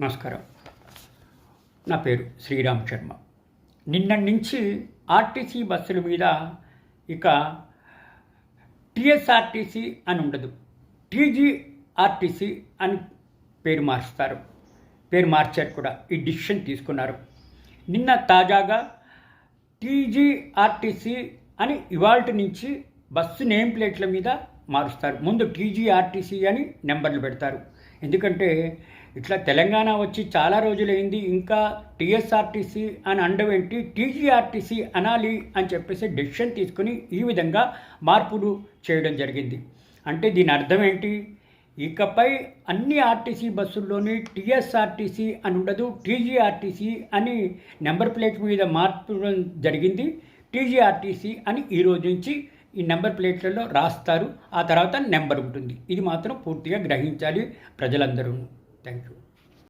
నమస్కారం. నా పేరు శ్రీరామ్ శర్మ. నిన్న నుంచి ఆర్టీసీ బస్సుల మీద ఇక టీఎస్ఆర్టీసీ అని ఉండదు టీజీఆర్టీసీ అని పేరు మార్చుతారు. పేరు మార్చారు కూడా ఈ డిసిషన్ తీసుకున్నారు. నిన్న తాజాగా టీజీఆర్టీసీ అని ఇవాల్ట్ నుంచి బస్సు నేమ్ ప్లేట్ల మీద మారుస్తారు. ముందు టీజీఆర్టీసీ అని నెంబర్లు పెడతారు. ఎందుకంటే ఇట్లా తెలంగాణ వచ్చి చాలా రోజులైంది ఇంకా టీఎస్ఆర్టీసీ అని అండవేంటి టీజీఆర్టీసీ అనాలి అని చెప్పేసి డెసిషన్ తీసుకుని ఈ విధంగా మార్పులు చేయడం జరిగింది. అంటే దీని అర్థం ఏంటి? ఇకపై అన్ని ఆర్టీసీ బస్సుల్లోని టీఎస్ఆర్టీసీ అని ఉండదు టీజీఆర్టీసీ అని నెంబర్ ప్లేట్ మీద మార్పు జరిగింది టీజీఆర్టీసీ అని ఈ రోజు నుంచి ఈ నెంబర్ ప్లేట్లలో రాస్తారు. ఆ తర్వాత నెంబర్ ఉంటుంది. ఇది మాత్రం పూర్తిగా గ్రహించాలి ప్రజలందరూ థ్యాంక్ యూ